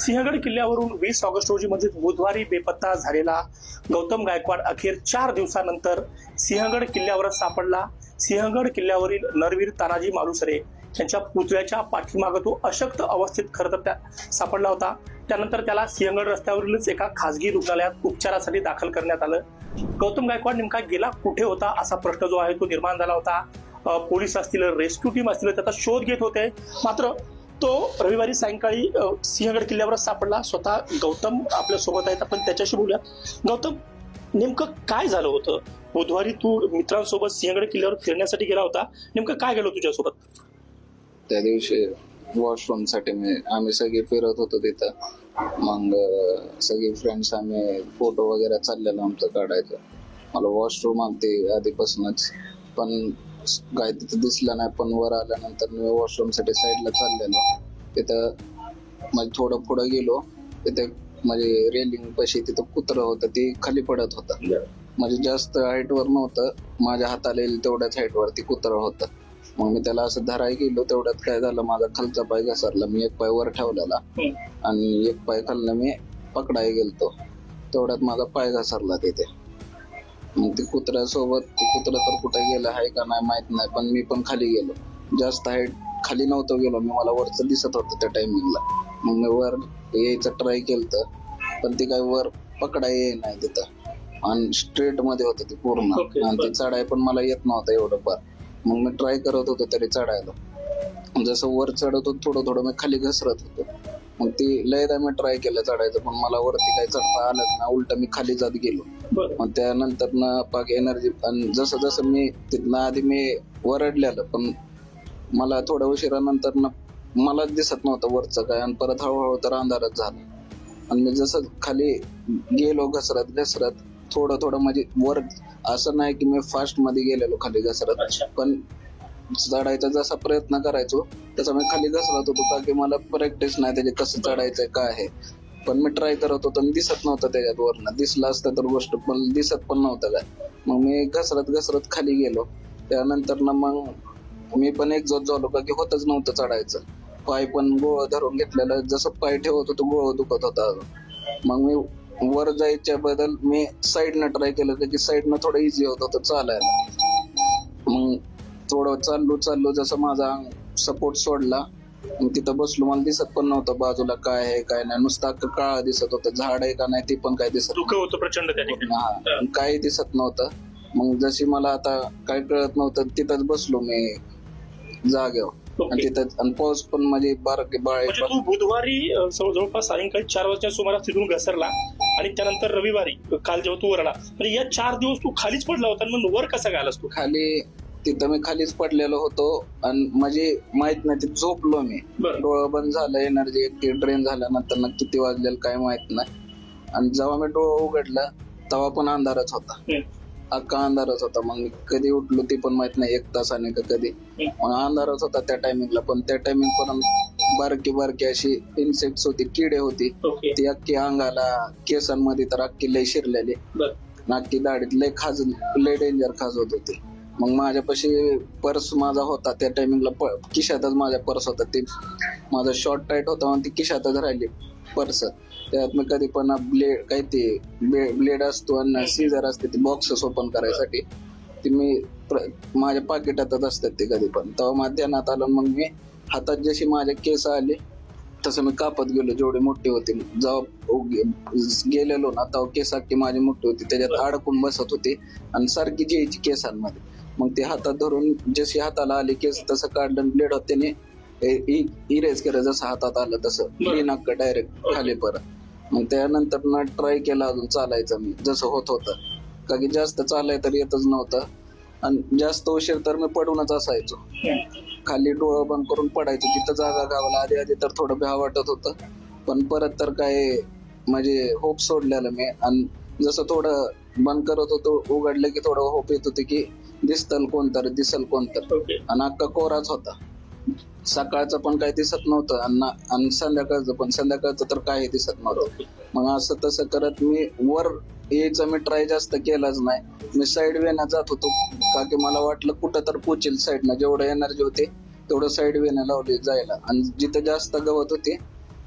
सिंहगड किल्ल्यावरून वीस ऑगस्ट रोजी म्हणजे बुधवारी बेपत्ता झालेला गौतम गायकवाड अखेर चार दिवसानंतर सिंहगड किल्ल्यावरच सापडला. सिंहगड किल्ल्यावरील नरवीर तानाजी मालुसरे यांच्या पुतळ्याच्या पाठीमागं तो अशक्त अवस्थेत खरं तर त्या सापडला होता. त्यानंतर त्याला सिंहगड रस्त्यावरीलच एका खासगी रुग्णालयात उपचारासाठी दाखल करण्यात आलं. गौतम गायकवाड नेमका गेला कुठे होता असा प्रश्न जो आहे तो निर्माण झाला होता. पोलीस असतील रेस्क्यू टीम असतील त्याचा शोध घेत होते. मात्र तो रविवारी सायंकाळी सिंहगड किल्ल्यावरच सापडला. स्वतः गौतम आपल्यासोबत आहेत. आपण त्याच्याशी बोलूया गौतम नेमकं काय झालं होतं? बुधवारी तू मित्रांसोबत सिंहगड किल्ल्यावर फिरण्यासाठी गेला होता. नेमकं काय गेलो तुझ्यासोबत? त्या दिवशी वॉशरूमसाठी मी आम्ही सगळे फिरत होतो तिथं. मग सगळे फ्रेंड्स आम्ही फोटो वगैरे चाललेलो आमचं काढायचं. मला वॉशरूम आलते आधीपासूनच. पण काय तिथं दिसलं नाही पण वर आल्यानंतर मी वॉशरूमसाठी साईडला चाललेलो. तिथं म्हणजे थोडं पुढं गेलो तिथे म्हणजे रेलिंग पशी तिथं कुत्रं होतं ते खाली पडत होतं. म्हणजे जास्त हाईट वर नव्हतं माझ्या हाताला येईल तेवढ्याच हाईट वरती कुत्रं होतं. मग मी त्याला असं धराय गेलो तेवढ्यात काय झालं माझा खालचा पाय घसरला मी एक पाय वर ठेवलेला. आणि एक पाय खाल्लं मी पकडाय गेलतो. तेवढ्यात माझा पाय घसरला तिथे. मग ते कुत्र्यासोबत ते कुत्रं तर कुठे गेलं आहे का नाही माहीत नाही पण मी पण खाली गेलो. जास्त हाईट खाली नव्हतो गेलो मी मला वरचं दिसत होतं त्या टायमिंगला मग मी वर यायचं ट्राय केलं पण ती काय वर पकडाय येई नाही तिथं. आणि स्ट्रेटमध्ये होतं ते पूर्ण. आणि ते. चढाय पण मला येत नव्हतं एवढं फार. मग मी ट्राय करत होतो तरी चढायला. जसं वर चढत होतो थोडं थोडं मी खाली घसरत होतो. मग ती लयदा मी ट्राय केलं चढायचं पण मला वरती काही चढता आलंच ना उलट मी खाली जात गेलो. मग त्यानंतर ना पाक एनर्जी आणि जसं जसं मी तिथनं आधी मी वरडलेलं पण मला थोड्या उशिरानंतर ना मलाच दिसत नव्हतं वरचं काय आणि परत हळूहळू तर अंधारच झाला. आणि मी जसं खाली गेलो घसरत घसरत थोडं थोडं म्हणजे वर असं नाही की मी फास्टमध्ये गेलेलो खाली घसरत. पण चढायचा जसा प्रयत्न करायचो तसा मी खाली घसरत होतो का की मला प्रॅक्टिस नाही त्याचे कसं चढायचंय काय आहे. पण मी ट्राय करत होतो आणि दिसत नव्हतं त्याच्यात वरनं. दिसला असतं तर गोष्ट पण दिसत पण नव्हतं काय. मग मी घसरत घसरत खाली गेलो. त्यानंतर ना मग मी पण एक जोत झालो का की होतच नव्हतं चढायचं. पाय पण गोळ धरून घेतलेलं जसं पाय ठेवत होतो गोळ दुखत होता. मग मी वर जायच्या बदल मी साईडनं ट्राय केलं का की साईडनं थोडं इझी होत होतं चालायला. थोडं चाललो चाललो जसं माझा सपोर्ट सोडला. तिथं बसलो मला दिसत पण नव्हतं बाजूला काय आहे काय नाही. नुसतं काळा दिसत होतं. झाड आहे का नाही ते पण काय दिसत दुःख होतं प्रचंड. हा, काही दिसत नव्हतं. मग जशी मला आता काय कळत नव्हतं तिथंच बसलो मी जागेवर. आणि. तिथं आणि पाऊस पण म्हणजे बारके बाळ म्हणजे तू बुधवारी जवळपास सायंकाळी चार वाजच्या सुमारास तिथून घसरला आणि त्यानंतर रविवारी काल जेव्हा तू वरला म्हणजे या चार दिवस तू खालीच पडला होता मग वर कसा गालास तू? खाली तिथं मी खालीच पडलेलो होतो आणि म्हणजे माहीत नाही ते झोपलो मी. बरं. डोळं बंद झालं एनर्जी एकटी ड्रेन झाल्यानंतर ना किती वाजलेलं काय माहीत नाही. आणि जेव्हा मी डोळं उघडलं तेव्हा पण अंधारच होता. अख्खा अंधारच होता. मग मी कधी उठलो ते पण माहीत नाही एक तासाने का कधी. मग अंधारच होता त्या टायमिंगला पण त्या टायमिंग पण बारकी बारकी अशी इन्सेक्ट्स होती किडे होती. ओके. ती अख्खी अंगाला केसांमध्ये तर अख्खी लय शिरलेली. बर. नाकी दाढीत लय खाज लय डेंजर खाजवत होती. मग माझ्यापाशी पर्स माझा होता त्या टायमिंगला प- माझ्या पर्स होता. ते माझा शॉर्ट टाईट होता म्हणून ती किशातच राहिली पर्स. त्यात मी कधी पण ब्लेड काय ते ब्लेड असतो आणि सीझर असते ते बॉक्सेस ओपन करायसाठी ते मी प्र- माझ्या पाकिटातच असतात ते कधी पण. तेव्हा माझ्या ध्यानात आलं मग मी हातात जशी माझ्या केस आले तसं मी कापत गेलो. जेवढे मोठे होती. जेव्हा गे- गेलेलो ना तेव्हा केस अख्खी माझी मोठी होती. त्याच्यात अडकून बसत होती आणि सारखी जी केसांमध्ये. मग ते हातात धरून जशी हाताला आली केस तसं काढलं ब्लेड होत त्याने इरेज केलं जसं हातात आलं तसं. नाक डायरेक्ट खाली परत. मग त्यानंतर ना ट्राय केला अजून चालायचं मी जसं होत होतं. का की जास्त चालाय तर येतच नव्हतं. आणि जास्त उशीर तर मी पडूनच असायचो. खाली डोळं बंद करून पडायचो तिथं जागा गावाला आधी आधी तर थोडं भ्या वाटत होतं. पण परत तर काय म्हणजे होप सोडलेलं मी. आणि जसं थोडं बंद करत होतो उघडलं की थोडं होप येत होते की दिसतल कोणतर दिसल कोणतर. ओके आणि अख्खा कोराच होता. सकाळचं पण काही दिसत नव्हतं आणि ना- आणि संध्याकाळचं पण. संध्याकाळचं तर काही दिसत नव्हतं. मग असं तसं करत मी वर यायचं मी ट्राय जास्त केलाच नाही. मी साईड वेनं जात होतो. का की मला वाटलं कुठं तर पोचेल साईडनं जेवढं एनर्जी होते तेवढं साईड वेनं लावली जायला. आणि जिथं जास्त गवत होते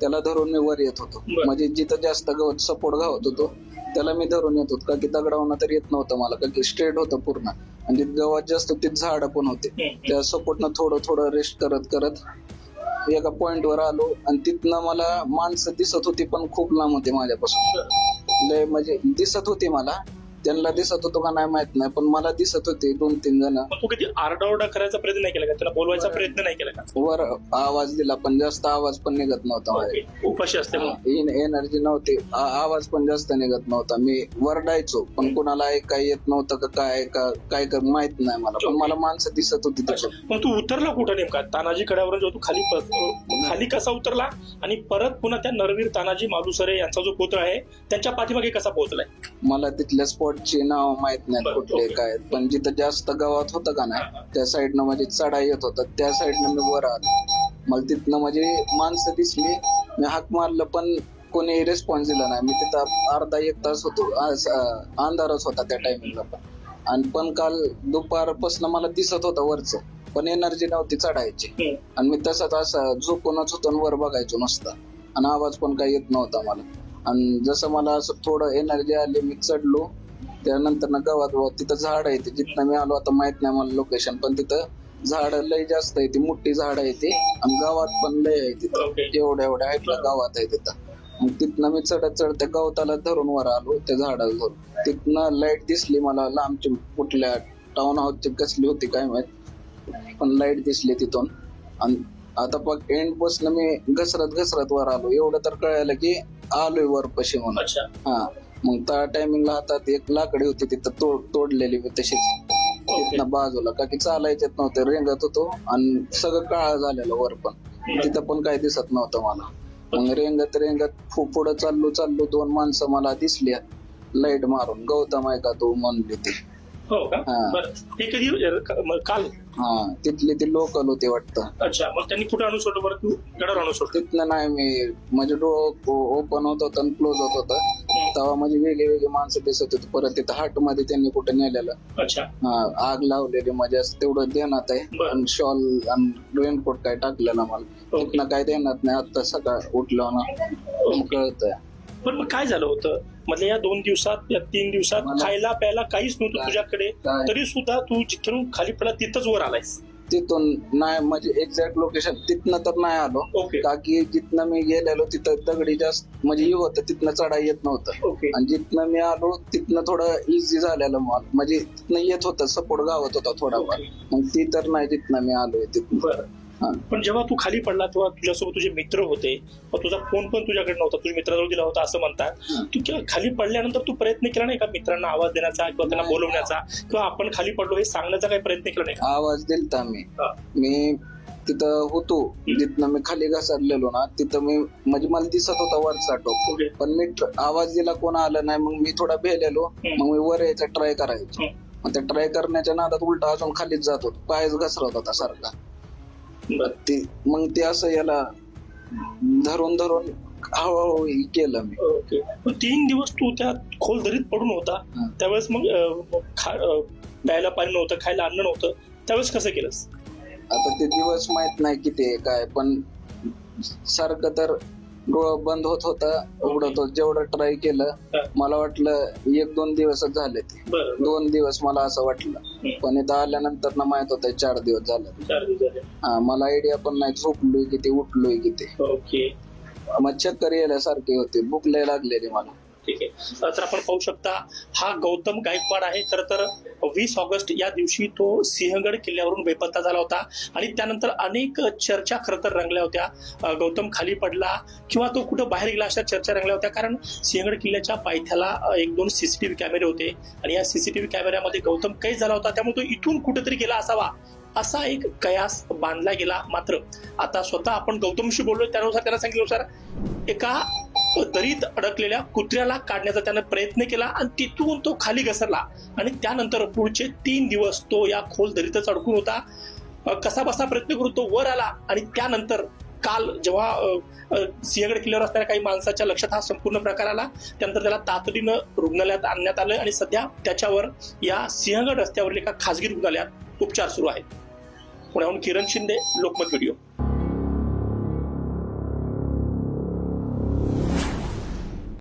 त्याला धरून मी वर येत होतो. बरं. म्हणजे जिथं जास्त गवत सपोर्ट गावत होतो त्याला मी धरून येत होतो का की दगडावना तर येत नव्हतं मला का की स्ट्रेट होतं पूर्ण. आणि गवत जास्त तिथं झाड पण होते. त्या सपोर्टनं थोडं थोडं रेस्ट करत करत एका point वर आलो. आणि तिथनं मला माणसं दिसत होती पण खूप लांब होती माझ्यापासून. लय म्हणजे दिसत होती मला त्यांना दिसत होतो का नाही माहीत नाही पण मला दिसत होते दोन तीन जण. मग तू कधी आरडाओरडा करायचा प्रयत्न नाही केला का? त्याला बोलवायचा प्रयत्न नाही केला का? वर आवाज दिला पण जास्त आवाज पण निघत नव्हता माझ्या. ओके. उपाशी असते म्हणून एनर्जी नव्हती. आ- आवाज पण जास्त निघत नव्हता. मी वरडायचो पण कुणाला काय येत नव्हतं का काय का काय कर माहीत नाही मला. पण मला माणसं दिसत होती अच्छा. तिथं मग तू उतरला कुठं नेमका? तानाजी कड्यावरून जेव्हा तू खाली प- खाली कसा उतरला आणि परत पुन्हा त्या नरवीर तानाजी मालुसरे यांचा जो पुत्र आहे त्यांच्या पाठीमागे कसा पोहोचलाय? मला तिथल्या स्पॉटची नाव माहीत बरं, कुठले. काय पण जिथं जास्त गावात होतं का नाही त्या साईडनं म्हणजे चढा येत होता. त्या साईडनं मी वर आलो. मला तिथनं म्हणजे माणसं दिसली मी हाक मारलं पण कोणी रिस्पॉन्स दिला नाही. मी तिथं अर्धा एक तास होतो अंधारच होता त्या टायमिंगला पण. आणि पण काल दुपारपासून मला दिसत होतं वरचं. पण एनर्जी नव्हती चढायची. आणि मी तसंच असं झोपूनच होतो वर बघायचो नुसता. आणि आवाज पण काही येत नव्हता मला. आणि जसं मला असं थोडं एनर्जी आली मी चढलो. त्यानंतर ना गावात तिथं झाड आहे ते जिथनं मी आलो आता माहीत नाही मला लोकेशन पण तिथं झाड लय जास्त आहे ती मोठी झाड आहे ती. आणि गावात पण लय आहे तिथं. एवढ्या एवढ्या हाईटला गावात आहे तिथं. मग तिथनं मी चढत चढत त्या गवताला धरून वर आलो त्या झाडाला धरून. तिथनं लाइट दिसली मला लांबची कुठल्या टाउन हाऊसची कसली होती काय माहीत. पण लाइट दिसली तिथून. आणि आता बघ एंड बसनं मी घसरत घसरत वर आलो. एवढं तर कळायला की आलोय वर पशी म्हणून हा. मग त्या टायमिंगला हातात एक लाकडी होती तिथं तोड तोडलेली मी तशीच. तिथनं बाजूला का की चालायच्यात नव्हते रेंगत होतो आणि सगळं काळा झालेलं वर पण. तिथं पण काही दिसत नव्हतं मला. मग रेंगत रेंगत पुढं चाललो चाललो दोन माणसं मला दिसली लाइट मारून गौतम आहे का तू? म्हणली ती. हो का? हा. बरं. कधी मग काल? तिथली ती लोकल होती वाटतं. अच्छा मग त्यांनी कुठे आणून सोडलं? बरं तू गडावर आणून सोडलं. तिथनं नाही मी म्हणजे डोळं ओपन होत होतं आणि क्लोज होत होतं. तेव्हा म्हणजे वेगळी वेगळी माणसं दिसत होती. परत तिथं हाटमध्ये त्यांनी कुठे नेलेलं. अच्छा. हा, आग लावलेली म्हणजे असं तेवढं देण्यात आहे. बरं. आणि शॉल आणि रेनकोट काय टाकलेलं मला. ओके. तिथनं काय देण्यात नाही. आता सकाळ उठलो ना मग कळतंय. पण मग काय झालं होतं? मधल्या या दोन दिवसात या तीन दिवसात खायला प्यायला काहीच नव्हतं तुझ्याकडे? तरी सुद्धा तू जिथून खाली पडला तिथंच वर आलायस. तिथून नाही म्हणजे एक्झॅक्ट लोकेशन तिथनं तर नाही आलो. ओके का की जिथनं मी गेलेलो तिथं दगडी जास्त म्हणजे हे होतं तिथनं चढा येत नव्हतं. ओके आणि जिथनं मी आलो तिथनं थोडं इझी झालेलं मला म्हणजे तिथनं येत होतं सपोर्ट गावत होता थोडाफार. ओके. मग ती तर नाही जिथनं मी आलोय तिथनं. बरं. पण जेव्हा तू खाली पडला तेव्हा तुझ्यासोबत तुझे मित्र होते तुझा फोन पण तुझ्याकडे नव्हता तुझ्या मित्राजवळ दिला होता असं म्हणतात. तू केव्हा खाली पडल्यानंतर तू प्रयत्न केला नाही का मित्रांना आवाज देण्याचा किंवा त्यांना. बोलवण्याचा किंवा आपण खाली पडलो हे सांगण्याचा काही प्रयत्न केला नाही? आवाज दिलता मी. मी तिथं होतो जिथनं मी खाली घसरलेलो ना तिथं मी म्हणजे मला दिसत होता वरचा ओके पण मी आवाज दिला कोण आलं नाही मग मी थोडा भेलेलो. मग मी वर यायचा ट्राय करायचो. मग त्या ट्राय करण्याच्या नादात उलटा अजून खालीच जात होतो पायच घसरत होता सारखा ते मग ते असं याला धरून धरून हळूहळू हे केलं मी. ओके. पण तीन दिवस तू त्या खोल दरीत पडून होता. हं. त्यावेळेस मग अं, मग खा- अं, प्यायला पाणी नव्हतं खायला अन्न नव्हतं. त्यावेळेस कसं केलंस? आता ते दिवस माहीत नाही किती आहे काय पण सारखं तर डोळं बंद होत होता उघडत होत. जेवढं ट्राय केलं. मला वाटलं एक दोन दिवसच झाले ते. बरं दोन दिवस मला असं वाटलं. पण इथं आल्यानंतर ना माहीत होतं चार दिवस झाले. चार दिवस झाले. हा मला आयडिया पण नाही झोपलोय किती उठलोय किती. ओके. मग चक्कर यायल्यासारखे होते. भूक लय लागलेली मला. ठीक आहे. तर आपण पाहू शकता हा गौतम गायकवाड आहे. खर तर वीस ऑगस्ट या दिवशी तो सिंहगड किल्ल्यावरून बेपत्ता झाला होता. आणि त्यानंतर अनेक चर्चा खरं तर रंगल्या होत्या. गौतम खाली पडला किंवा तो कुठं बाहेर गेला अशा चर्चा रंगल्या होत्या. कारण सिंहगड किल्ल्याच्या पायथ्याला एक दोन सीसीटीव्ही कॅमेरे होते. आणि या सीसीटीव्ही कॅमेऱ्यामध्ये गौतम कैद झाला होता. त्यामुळे तो इथून कुठेतरी गेला असावा असा एक कयास बांधला गेला मात्र. आता स्वतः आपण गौतमशी बोललो त्यानुसार त्यांना सांगितल्यानुसार एका हो, दरीत अडकलेल्या कुत्र्याला काढण्याचा त्यानं प्रयत्न केला आणि तिथून तो खाली घसरला. आणि त्यानंतर पुढचे तीन दिवस तो या खोल दरीतच अडकून होता. कसा बसा प्रयत्न करून तो वर आला आणि त्यानंतर काल जेव्हा सिंहगड किल्ल्यावर असणाऱ्या काही माणसाच्या लक्षात हा संपूर्ण प्रकार आला त्यानंतर त्याला तातडीनं रुग्णालयात आणण्यात आलं आणि सध्या त्याच्यावर या सिंहगड रस्त्यावरील एका खासगी रुग्णालयात उपचार सुरू आहेत. पुण्याहून किरण शिंदे लोकमत व्हिडिओ.